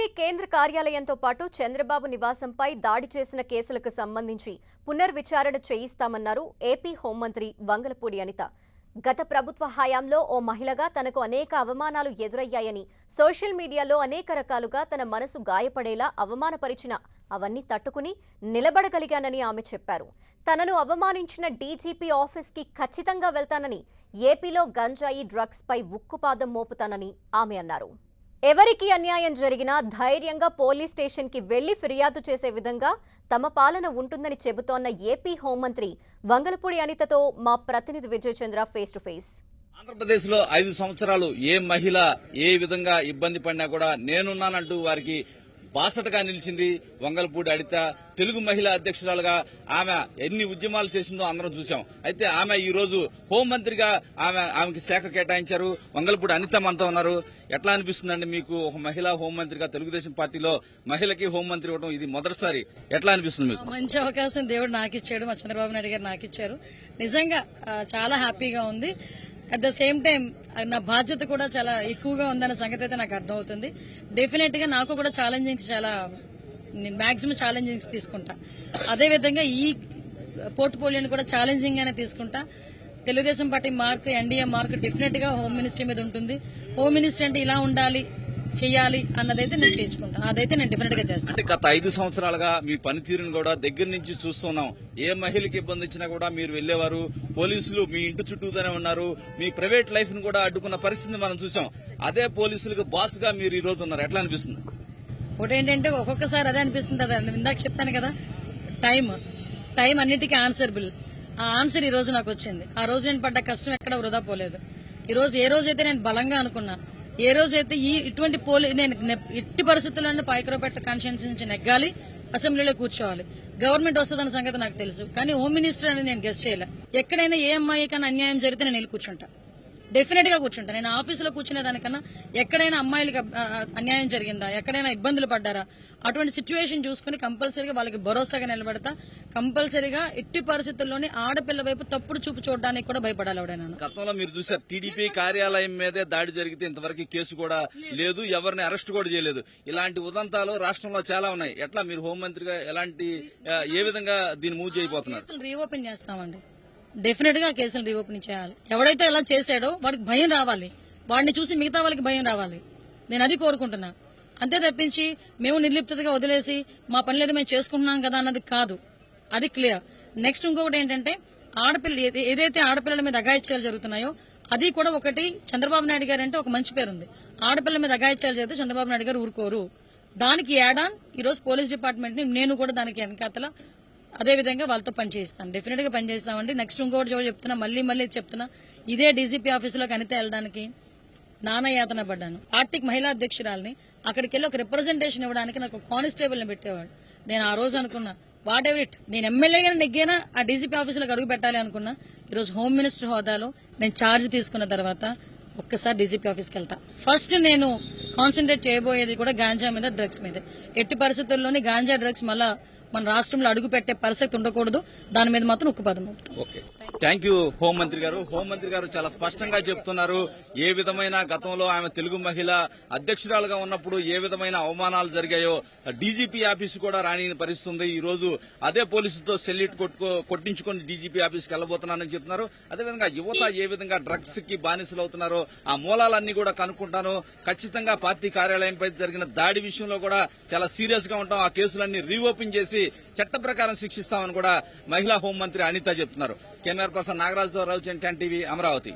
TDP కేంద్ర కార్యాలయంతో పాటు చంద్రబాబు నివాసంపై దాడి చేసిన కేసులకు సంబంధించి పునర్విచారణ చేయిస్తామన్నారు ఏపీ హోంమంత్రి వంగలపూడి అనిత. గత ప్రభుత్వ హయాంలో ఓ మహిళగా తనకు అనేక అవమానాలు ఎదురయ్యాయని సోషల్ మీడియాలో అనేక రకాలుగా తన మనసు గాయపడేలా అవమానపరిచిన అవన్నీ తట్టుకుని నిలబడగలిగానని ఆమె చెప్పారు. తనను అవమానించిన డీజీపీ ఆఫీస్కి ఖచ్చితంగా వెళ్తానని ఏపీలో గంజాయి డ్రగ్స్పై ఉక్కుపాదం మోపుతానని ఆమె అన్నారు. ఎవరికి అన్యాయం జరిగినా ధైర్యంగా పోలీస్ స్టేషన్కి వెళ్ళి ఫిర్యాదు చేసే విధంగా తమ పాలన ఉంటుందని చెబుతోన్న ఏపీ హోంమంత్రి వంగలపూడి అనితతో మా ప్రతినిధి Vijay Chandra face to face. ఆంధ్రప్రదేశ్లో ఐదు సంవత్సరాలు ఏ మహిళ ఏ విధంగా ఇబ్బంది పడినా కూడా నేనున్నానంటూ వారికి బాసటగా నిలిచింది వంగలపూడి అడిత. తెలుగు మహిళా అధ్యక్షురాలుగా ఆమె ఎన్ని ఉద్యమాలు చేసిందో అందరం చూశాం. అయితే ఆమె ఈ రోజు హోంమంత్రిగా ఆమె ఆమెకి శాఖ కేటాయించారు. వంగలపూడి అనిత మనతో ఉన్నారు. ఎట్లా అనిపిస్తుందండి మీకు ఒక మహిళా హోంమంత్రిగా తెలుగుదేశం పార్టీలో మహిళకి హోంమంత్రి ఇవ్వడం ఇది మొదటిసారి. ఎట్లా అనిపిస్తుంది మీకు? మంచి అవకాశం దేవుడు నాకు ఇచ్చాడు మా చంద్రబాబు నాయుడు గారు నాకు ఇచ్చారు నిజంగా చాలా హ్యాపీగా ఉంది. అట్ ద సేమ్ టైం నా బాధ్యత కూడా చాలా ఎక్కువగా ఉందన్న సంగతి అయితే నాకు అర్థమవుతుంది. డెఫినెట్గా నాకు కూడా ఛాలెంజింగ్స్ చాలా నేను మాక్సిమం ఛాలెంజింగ్స్ తీసుకుంటా. అదేవిధంగా ఈ పోర్ట్ఫోలియోని కూడా ఛాలెంజింగ్ గానే తీసుకుంటా. Telugu Desam party mark NDA mark డెఫినెట్గా హోమ్ మినిస్ట్రీ మీద ఉంటుంది. హోమ్ మినిస్ట్రీ అంటే ఇలా ఉండాలి చేయాలి అన్నదైతే నేను చేయించుకుంటాను అదైతే నేను డెఫినెట్గా చేస్తాను అంటే గత ఐదు సంవత్సరాలుగా మీ పనితీరును కూడా దగ్గర నుంచి చూస్తున్నాం. ఏ మహిళకి ఇబ్బంది వచ్చినా కూడా మీరు వెళ్ళేవారు పోలీసులు మీ ఇంటి చుట్టూతోనే ఉన్నారు. మీ ప్రైవేట్ లైఫ్ను కూడా అడ్డుకున్న పరిస్థితి మనం చూసాం. అదే పోలీసులకు బాస్గా మీరు ఈ రోజు ఉన్నారు. ఎట్లా అనిపిస్తుంది? ఒకటి ఏంటంటే ఒక్కొక్కసారి అదే అనిపిస్తుంది అదే ఇందాక చెప్పాను కదా. టైం టైం అన్నిటికీ ఆన్సరబుల్ ఆ ఆన్సర్ ఈ రోజు నాకు వచ్చింది. ఆ రోజు నేను పడ్డ కష్టం ఎక్కడ వృధా పోలేదు. ఈ రోజు ఏ రోజైతే నేను బలంగా అనుకున్నా ఏ రోజైతే ఈ ఇటువంటి పోలీ నేను ఎట్టి పరిస్థితుల్లోనూ పైకరోపెట్ట కాన్షియన్స్ నుంచి నెగ్గాలి అసెంబ్లీలో కూర్చోవాలి. గవర్నమెంట్ వస్తుందన్న సంగతి నాకు తెలుసు. కానీ హోమ్ మినిస్టర్ అని నేను గెస్ట్ చేయలే. ఎక్కడైనా ఏ అమ్మాయి కానీ అన్యాయం జరిగితే నేను వెళ్ళి కూర్చుంటా. డెఫినెట్గా కూర్చుంటా. నేను ఆఫీసులో కూర్చునే దానికన్నా ఎక్కడైనా అమ్మాయిలకి అన్యాయం జరిగిందా? ఎక్కడైనా ఇబ్బందులు పడ్డారా? అటువంటి సిచ్యువేషన్ చూసుకుని కంపల్సరీగా వాళ్ళకి భరోసాగా నిలబడతా. కంపల్సరీగా ఎట్టి పరిస్థితుల్లోనే ఆడపిల్ల వైపు తప్పుడు చూపు చూడడానికి కూడా భయపడాలి ఎవడైనా. గతంలో మీరు చూసారు టీడీపీ కార్యాలయం మీదే దాడి జరిగితే ఇంతవరకు కేసు కూడా లేదు ఎవరిని అరెస్ట్ కూడా చేయలేదు. ఇలాంటి ఉదంతాలు రాష్ట్రంలో చాలా ఉన్నాయి. ఎట్లా మీరు హోంమంత్రిగా ఎలాంటి ఏ విధంగా దీన్ని మూవ్ చేయబోతున్నారు? రీఓపెన్ చేస్తామండి. డెఫినెట్గా కేసులు రీఓపెన్ చేయాలి. ఎవడైతే ఇలా చేశాడో వాడికి భయం రావాలి. వాడిని చూసి మిగతా వాళ్ళకి భయం రావాలి. నేను అది కోరుకుంటున్నా. అంతే తప్పించి మేము నిర్లిప్తగా వదిలేసి మా పని లేదు మేము చేసుకుంటున్నాం కదా అన్నది కాదు. అది క్లియర్ నెక్స్ట్ ఇంకొకటి ఏంటంటే ఆడపిల్ల ఏది- ఏదైతే ఆడపిల్లల మీద అఘాయిత్యాలు జరుగుతున్నాయో అది కూడా ఒకటి చంద్రబాబు నాయుడు గారు అంటే ఒక మంచి పేరు ఉంది ఆడపిల్ల మీద అఘాయిత్యాలు జరిగితే చంద్రబాబు నాయుడు గారు ఊరుకోరు. దానికి యాడాన్ ఈ రోజు పోలీస్ డిపార్ట్మెంట్ని నేను కూడా దానికి వెనకాతల అదే విధంగా వాళ్ళతో పనిచేస్తాను డెఫినెట్గా డెఫినెట్గా నెక్స్ట్ ఇంకోటి చోటు చెప్తున్నా మళ్ళీ మళ్ళీ చెప్తున్నా. ఇదే డీజీపీ ఆఫీసులోకి అనితే వెళ్ళడానికి నానా యాతన పడ్డాను. పార్టీకి మహిళా అధ్యక్షురాలని అక్కడికి వెళ్ళి ఒక రిప్రజెంటేషన్ ఇవ్వడానికి నాకు కానిస్టేబుల్ని పెట్టేవాడు. నేను ఆ రోజు అనుకున్నా వాట్ ఎవర్ ఇట్ నేను ఎమ్మెల్యేగా నెగ్గినా ఆ డీజీపీ ఆఫీసులకు అడుగు పెట్టాలి అనుకున్నా. ఈరోజు హోమ్ మినిస్టర్ హోదాలో నేను ఛార్జ్ తీసుకున్న తర్వాత ఒక్కసారి డీజీపీ ఆఫీస్కి వెళ్తా. ఫస్ట్ నేను కాన్సన్ట్రేట్ చేయబోయేది కూడా గాంజా మీద డ్రగ్స్ మీద. ఎట్టి పరిస్థితుల్లోని గాంజా డ్రగ్స్ మళ్ళా మన రాష్ట్రంలో అడుగు పెట్టే పరిస్థితి ఉండకూడదు. దాని మీద మాత్రం ఉక్కు పదం ఓకే. థ్యాంక్ యూ హోంమంత్రి గారు. హోంమంత్రి గారు చాలా స్పష్టంగా చెప్తున్నారు. ఏ విధమైన గతంలో ఆమె తెలుగు మహిళ అధ్యక్షురాలుగా ఉన్నప్పుడు ఏ విధమైన అవమానాలు జరిగాయో డీజీపీ ఆఫీసు కూడా రాని పరిస్థితుంది. ఈ రోజు అదే పోలీసుతో సెల్యూట్ కొట్టుకో కొట్టించుకొని డీజీపీ ఆఫీస్కి వెళ్ళబోతున్నానని చెప్తున్నారు. అదేవిధంగా యువత ఏ విధంగా డ్రగ్స్కి బానిసలు అవుతున్నారో ఆ మూలాలన్నీ కూడా కనుక్కుంటాను. ఖచ్చితంగా పార్టీ కార్యాలయంపై జరిగిన దాడి విషయంలో కూడా చాలా సీరియస్గా ఉంటాం. ఆ కేసులన్నీ రీఓపెన్ చేసి చట్ట ప్రకారం శిక్షిస్తామని కూడా మహిళా హోంమంత్రి అనిత చెప్తున్నారు. కెమెరా పర్సన్ నాగరాజుతో రవిచంద్ టెన్ టీవీ అమరావతి.